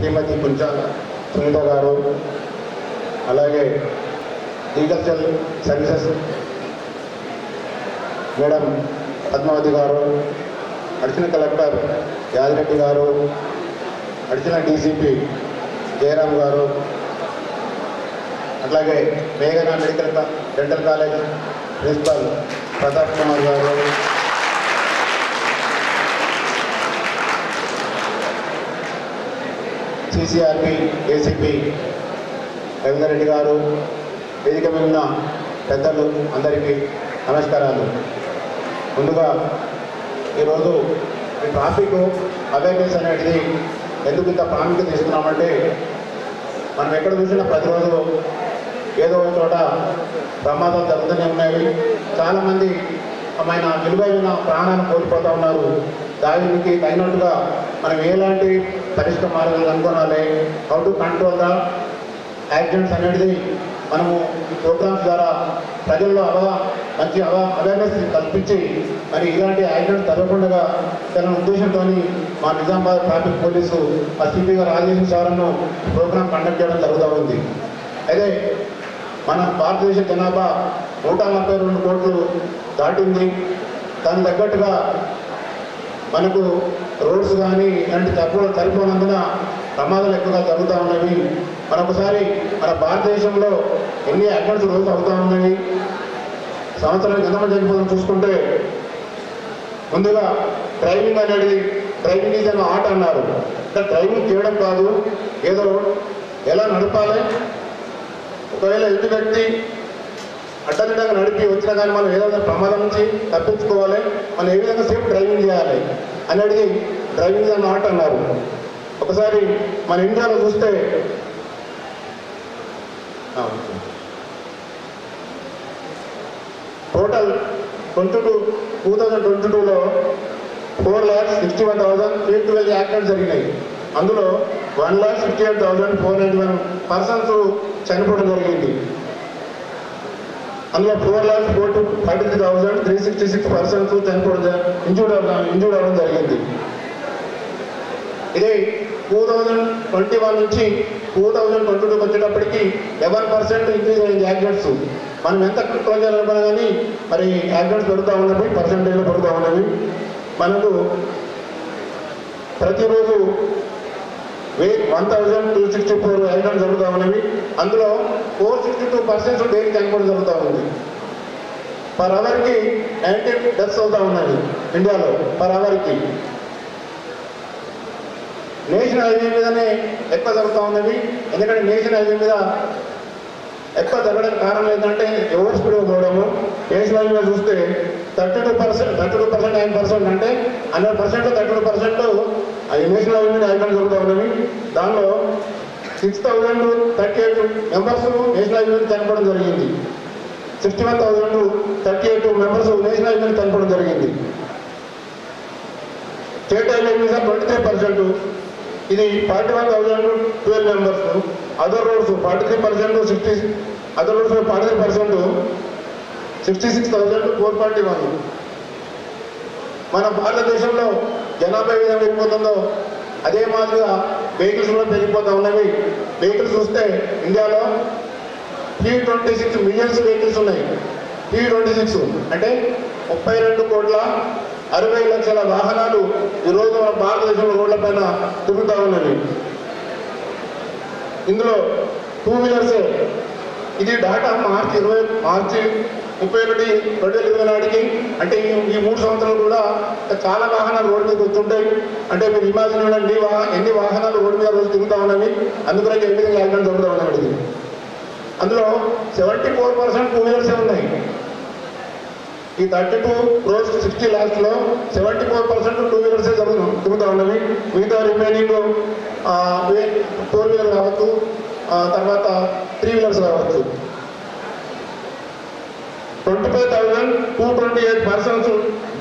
శ్రీమతి కుంచాల సునీత గారు అలాగే legal services madam Padmavati గారు అడిషనల్ కలెక్టర్ యాదిరెడ్డి గారు అడిషనల్ డీసీపీ జయరామ్ గారు అట్లాగే మేఘనా medical dental college principal Pratap Kumar గారు సిసిఆర్పి ఏసీపీ రెడ్డి గారు వేదిక మీద ఉన్న పెద్దలు అందరికీ నమస్కారాలు. ముందుగా ఈరోజు ఈ ట్రాఫిక్ అవేర్నెస్ అనేది ఎందుకు ఇంత ప్రాముఖ్యత ఇస్తున్నామంటే మనం ఎక్కడ చూసినా ప్రతిరోజు ఏదో ఒక చోట ప్రమాదాలు జరుగుతూనే ఉన్నాయి. చాలామంది మన విలువైన ప్రాణాలను కోల్పోతూ ఉన్నారు. దానికి తగినట్టుగా మనం ఎలాంటి పరిష్క మార్గాలు కనుగొనాలి? How to control the accidents అనేది మనము ఈ ప్రోగ్రామ్స్ ద్వారా ప్రజల్లో అవగా మంచి అవా అవేర్నెస్ కల్పించి మరి ఇలాంటి యాక్సిడెంట్ జరగకుండా తన ఉద్దేశంతో మా నిజామాబాద్ ట్రాఫిక్ పోలీసు ఎస్పీ గారు సార్ను ప్రోగ్రామ్ కండక్ట్ చేయడం జరుగుతూ ఉంది. అయితే మన భారతదేశ జనాభా నూట నలభై రెండు కోట్లు దాటింది. దానికి తగ్గట్టుగా మనకు రోడ్స్ కానీ ఇలాంటి తక్కువ సరిపోనందున ప్రమాదాలు ఎక్కువగా జరుగుతూ ఉన్నవి. మరొకసారి మన భారతదేశంలో ఎన్ని యాక్సిడెంట్స్ రోజు అవుతూ ఉన్నవి? సంవత్సరానికి ఎంతమంది చనిపోతాం చూసుకుంటే ముందుగా డ్రైవింగ్ అనేది డ్రైవింగ్ ఈజ్ అని ఆట అన్నారు. అంటే డ్రైవింగ్ చేయడం కాదు ఏదో ఎలా నడపాలి? ఒకవేళ ఎదుటి వ్యక్తి అడ్డదిడ్డంగా నడిపి వచ్చినా కానీ మనం ఏదో ప్రమాదం నుంచి తప్పించుకోవాలి. మనం ఏ విధంగా సేఫ్ డ్రైవింగ్ చేయాలి అనేది డ్రైవింగ్ అన్న ఆట అన్నారు. ఒకసారి మన ఇండియాలో చూస్తే total twenty two two thousand twenty టూలో four lakhs sixty one thousand three twelve accidents జరిగినాయి. అందులో one lakh sixty eight thousand four ninety one persons చనిపోవడం జరిగింది. అందులో four lakhs four two forty three thousand three sixty six persons చనిపోవడం injured injured అవ్వడం జరిగింది. ఇది టూ థౌజండ్ ట్వంటీ వన్ నుంచి టూ థౌజండ్ ట్వంటీ టూకి వచ్చేటప్పటికి లెవెన్ పర్సెంట్ ఇంక్రీజ్ అయ్యింది యాక్సిడెంట్స్ మనం ఎంత కంట్రోల్ చేయాలనుకున్నా కానీ మరి యాక్సిడెంట్స్ పెడుతూ ఉన్నవి పర్సంటేజ్లో పెడుతూ ఉన్నవి. మనకు ప్రతిరోజు one thousand two sixty four accidents జరుగుతూ ఉన్నవి అందులో four sixty two percent daily చనిపోవడం జరుగుతూ ఉంది పర్ అవర్కి నైన్టీన్ డెత్స్ అవుతూ ఉన్నాయి ఇండియాలో పర్ అవర్కి నేషనల్ హైవే మీదనే ఎక్కువ జరుగుతూ ఉన్నవి ఎందుకంటే నేషనల్ హైవే మీద ఎక్కువ జరగడానికి కారణం ఏంటంటే ఓవర్ స్పీడ్ పోవడము నేషనల్ హైవే మీద చూస్తే thirty two percent thirty two percent nine percent అంటే hundred percent thirty two percent అది నేషనల్ హైవే మీద యాక్సిడెంట్ జరుగుతూ ఉన్నవి దానిలో six thousand thirty eight members national highway మీద చనిపోవడం జరిగింది. Sixty one thousand thirty eight members national highway మీద చనిపోవడం జరిగింది. స్టేట్ హైవే మీద ట్వంటీ త్రీ పర్సెంట్ ఇది forty one thousand twelve members other roads forty three percent sixty other roads forty three percent sixty six thousand four forty one మన భారతదేశంలో జనాభా ఏ విధంగా పెరిగిపోతుందో అదే మాదిరిగా వెహికల్స్ కూడా పెరిగిపోతూ ఉన్నవి. వెహికల్స్ చూస్తే ఇండియాలో three twenty six millions vehicles ఉన్నాయి. త్రీ ట్వంటీ సిక్స్ అంటే ముప్పై రెండు కోట్ల అరవై లక్షల వాహనాలు ఈరోజు మన భారతదేశంలో రోడ్లపైన తిరుగుతూ ఉన్నవి. ఇందులో టూ వీలర్సే ఇది డాటా మార్చి ఇరవై మార్చి ముప్పై ఒకటి రెండు వేల నాటికి అంటే ఈ ఈ మూడు సంవత్సరాలు కూడా చాలా వాహనాలు రోడ్డు మీద వస్తుంటాయి. అంటే మీరు ఇమాజిన్ ఎన్ని ఎన్ని వాహనాలు రోడ్డు మీద రోజు తిరుగుతూ ఉన్నవి. అందుకనే ఎన్ని విధంగా యాక్సిడెంట్ జరుగుతూ ఉన్నవి అందులో సెవెంటీ ఫోర్ పర్సెంట్ టూ వీలర్సే ఉన్నాయి. ఈ థర్టీ టూ క్రోర్స్ సిక్స్టీ లాస్ట్లో సెవెంటీ ఫోర్ పర్సెంట్ టూ వీలర్సే జరుగుతు తిరుగుతూ ఉన్నవి. మిగతా రిమైనింగ్ ఫోర్ వీలర్ కావచ్చు తర్వాత త్రీ వీలర్స్ కావచ్చు twenty five thousand two twenty eight persons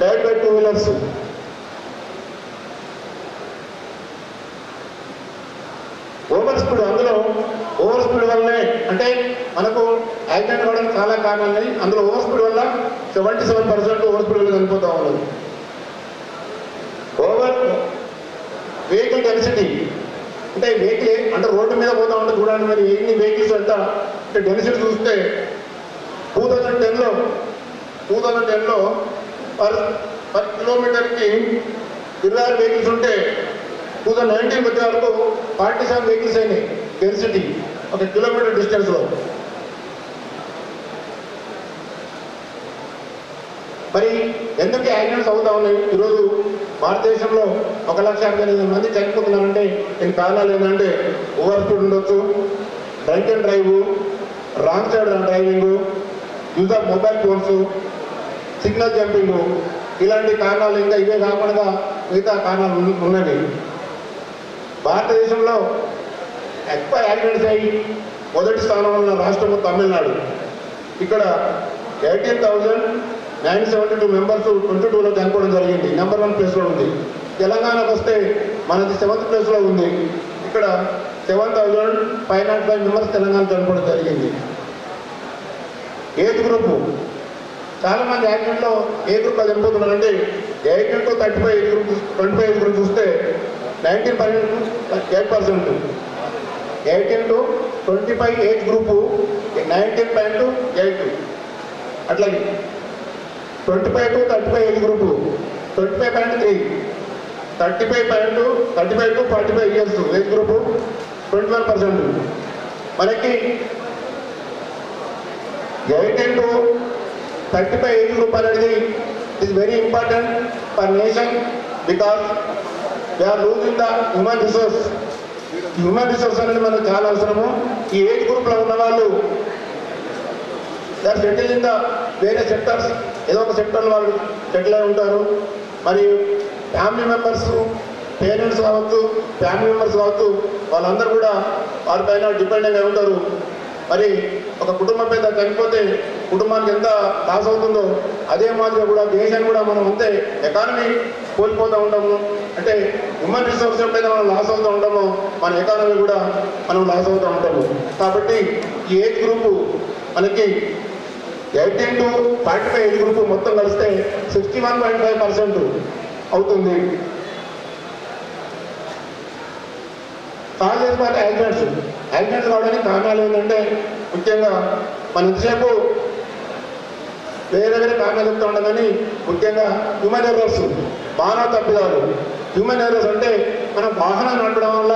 died by two wheelers over speed అందులో ఓవర్ స్పీడ్ వల్లనే అంటే మనకు యాక్సిడెంట్ అవ్వడానికి చాలా కారణాలని అందులో ఓవర్ స్పీడ్ వల్ల seventy seven percent over speed వల్ల చనిపోతూ ఉన్నది ఓవర్ వెహికల్ డెన్సిటీ అంటే వెహికల్ అంటే రోడ్డు మీద పోతా ఉంటే చూడండి మరి ఎన్ని వెహికల్స్ ఎంత అంటే డెన్సిటీ చూస్తే థౌజండ్ టెన్లో టూ థౌజండ్ టెన్లో పర్ పర్ కిలోమీటర్కి ఇరవై ఆరు వెహికల్స్ ఉంటే టూ థౌజండ్ నైన్టీన్ వచ్చే వరకు ఫార్టీ సెవెన్ వెహికల్స్ అయినాయి డెన్సిటీ ఒక కిలోమీటర్ డిస్టెన్స్లో మరి ఎందుకు యాక్సిడెంట్స్ అవుతా ఉన్నాయి? ఈరోజు భారతదేశంలో ఒక లక్ష అరవై ఎనిమిది మంది చనిపోతున్నారంటే దీని కారణాలు ఏంటంటే ఓవర్ స్పీడ్ ఉండొచ్చు drunk and drive wrong side driving use of mobile phones signal jumping ఇలాంటి కారణాలు ఇంకా ఇవే కాకుండా మిగతా కారణాలు ఉన్నవి. భారతదేశంలో ఎక్కువ యాక్సిడెంట్స్ అయ్యి మొదటి స్థానంలో ఉన్న రాష్ట్రము తమిళనాడు. ఇక్కడ eighteen thousand nine seventy two members twenty టూలో చనిపోవడం జరిగింది. నెంబర్ వన్ ప్లేస్లో ఉంది. తెలంగాణకు వస్తే మనది సెవెంత్ ప్లేస్లో ఉంది. ఇక్కడ seven thousand five nought five members Telangana చనిపోవడం జరిగింది. Age group. చాలా మంది యాక్సిడెంట్లో ఏ గ్రూప్ అది చనిపోతున్నారంటే eighteen to thirty five group twenty five group చూస్తే nineteen percent eight percent eighteen to twenty five age group nineteen point eight అట్లాగే twenty five to thirty five age group twenty five point three thirty five point thirty five to forty five years age group twenty one percent మనకి eighteen to thirty five eighty రూపాయలు అనేది is very important for nation because they are losing the human resource human resource అనేది మనకు చాలా అవసరము. ఈ age గ్రూప్లో ఉన్న వాళ్ళు దే సెటిల్ ఇన్ ద వేరే సెక్టర్స్ ఏదో ఒక సెక్టర్లో వాళ్ళు సెటిల్ అయి ఉంటారు. మరియు ఫ్యామిలీ మెంబర్స్ పేరెంట్స్ కావచ్చు ఫ్యామిలీ మెంబర్స్ కావచ్చు వాళ్ళందరూ కూడా వారిపైన డిపెండ్ అయి ఉంటారు. మరి ఒక కుటుంబం పెద్ద చనిపోతే కుటుంబానికి ఎంత లాస్ అవుతుందో అదే మాదిరిగా కూడా దేశాన్ని కూడా మనం అంతే ఎకానమీ కోల్పోతూ ఉండము అంటే హ్యూమన్ రిసోర్స్ ఎప్పుడైతే మనం లాస్ అవుతూ ఉండము మన ఎకానమీ కూడా మనం లాస్ అవుతూ ఉంటాము. కాబట్టి ఈ ఏజ్ గ్రూపు మనకి eighteen to forty five age group మొత్తం కలిస్తే sixty one point five percent అవుతుంది. కాల్ చేసిన యాక్సిడెంట్స్ యాక్సిడెంట్స్ కావడానికి కారణాలు ఏంటంటే ముఖ్యంగా మన ఇంతసేపు వేరే వేరే కారణాలు చెప్తూ ఉంటాం కానీ ముఖ్యంగా హ్యూమన్ ఎర్రర్స్ మానవ తప్పిదాలు. హ్యూమన్ ఎర్రర్స్ అంటే మనం వాహనం నడపడం వల్ల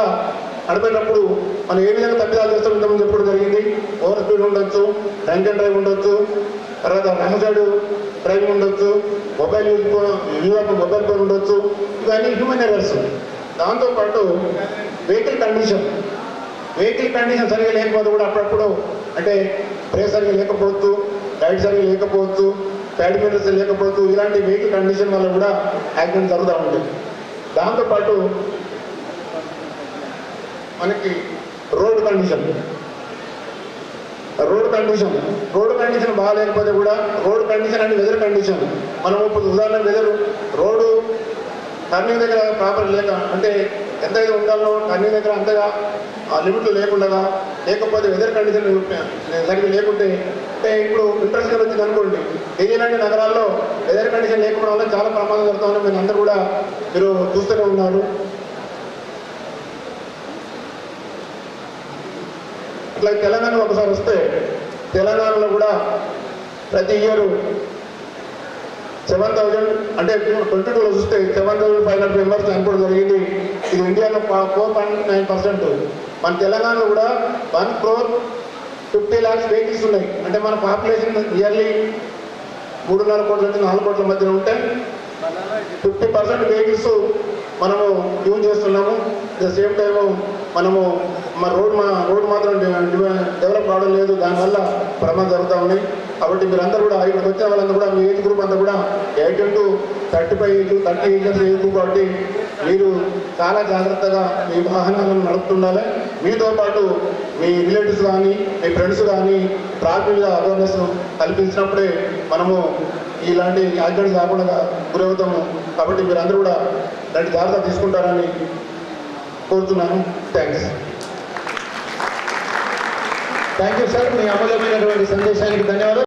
నడిపేటప్పుడు మనం ఏ విధంగా తప్పిదాలు చేస్తూ ఉంటామని చెప్పడం జరిగింది. ఓవర్ స్పీడ్ ఉండొచ్చు డ్రంక్ అండ్ డ్రైవ్ ఉండొచ్చు తర్వాత రాంగ్ డ్రైవింగ్ ఉండొచ్చు mobile use use mobile phone ఉండొచ్చు. ఇవన్నీ హ్యూమన్ ఎర్రర్స్ దాంతోపాటు వెహికల్ కండిషన్ వెహికల్ కండిషన్ సరిగా లేకపోతే కూడా అప్పుడప్పుడు అంటే బ్రేక్ సరిగా లేకపోవచ్చు లైట్ సరిగా లేకపోవచ్చు ప్యాడ్ మీటర్స్ లేకపోవచ్చు ఇలాంటి వెహికల్ కండిషన్ వల్ల కూడా యాక్సిడెంట్ జరుగుతూ ఉంటుంది. దాంతోపాటు మనకి road condition road condition road condition బాగాలేకపోతే కూడా road condition and weather condition మనం ఇప్పుడు ఉదాహరణ వెదర్ రోడ్డు టర్నింగ్ దగ్గర ప్రాపర్ లేక అంటే ఎంతైతే ఉండాలో అన్ని దగ్గర అంతగా ఆ లిమిట్లు లేకుండా లేకపోతే వెదర్ కండిషన్ సరిగ్గా లేకుంటే అంటే ఇప్పుడు ఇంట్రెస్ట్ వచ్చింది అనుకోండి ఢిల్లీ నగరాల్లో వెదర్ కండిషన్ లేకపోవడం వల్ల చాలా ప్రమాదం జరుగుతుంది మీరు అందరూ కూడా మీరు చూస్తూనే ఉన్నారు. అట్లా తెలంగాణ ఒకసారి వస్తే తెలంగాణలో కూడా ప్రతి ఇయర్ సెవెన్ థౌజండ్ అంటే ట్వంటీ టూలో చూస్తే seven thousand five hundred members చనిపోవడం జరిగింది. ఇది ఇండియాలో ఫోర్ పాయింట్ నైన్ పర్సెంట్ మన తెలంగాణలో కూడా one crore fifty lakhs vehicles ఉన్నాయి. అంటే మన పాపులేషన్ ఇయర్లీ మూడున్నర కోట్ల నుంచి నాలుగు కోట్ల మధ్యన ఉంటే ఫిఫ్టీ పర్సెంట్ వెహికల్స్ మనము యూజ్ చేస్తున్నాము. ద సేమ్ టైము మనము మా రోడ్ మా రోడ్ మాత్రం డెవలప్ కావడం లేదు. దానివల్ల ప్రమాదం జరుగుతూ ఉన్నాయి కాబట్టి మీరందరూ కూడా ఇక్కడికి వచ్చిన వాళ్ళందరూ కూడా మీ ఏజ్ గ్రూప్ అంతా కూడా eighteen to thirty five age thirty years age group కాబట్టి మీరు చాలా జాగ్రత్తగా మీ వాహనాలను నడుపుతుండాలి. మీతో పాటు మీ రిలేటివ్స్ కానీ మీ ఫ్రెండ్స్ కానీ ట్రాఫిక్ మీద అవేర్నెస్ కల్పించినప్పుడే మనము ఇలాంటి యాక్సిడెంట్స్ కాకుండా గురవుతాము కాబట్టి మీరందరూ కూడా ఇలాంటి జాగ్రత్త తీసుకుంటారని కోరుతున్నాను. థ్యాంక్స్ థ్యాంక్ యూ సార్ మీ అమూల్యమైనటువంటి సందేశానికి ధన్యవాదాలు.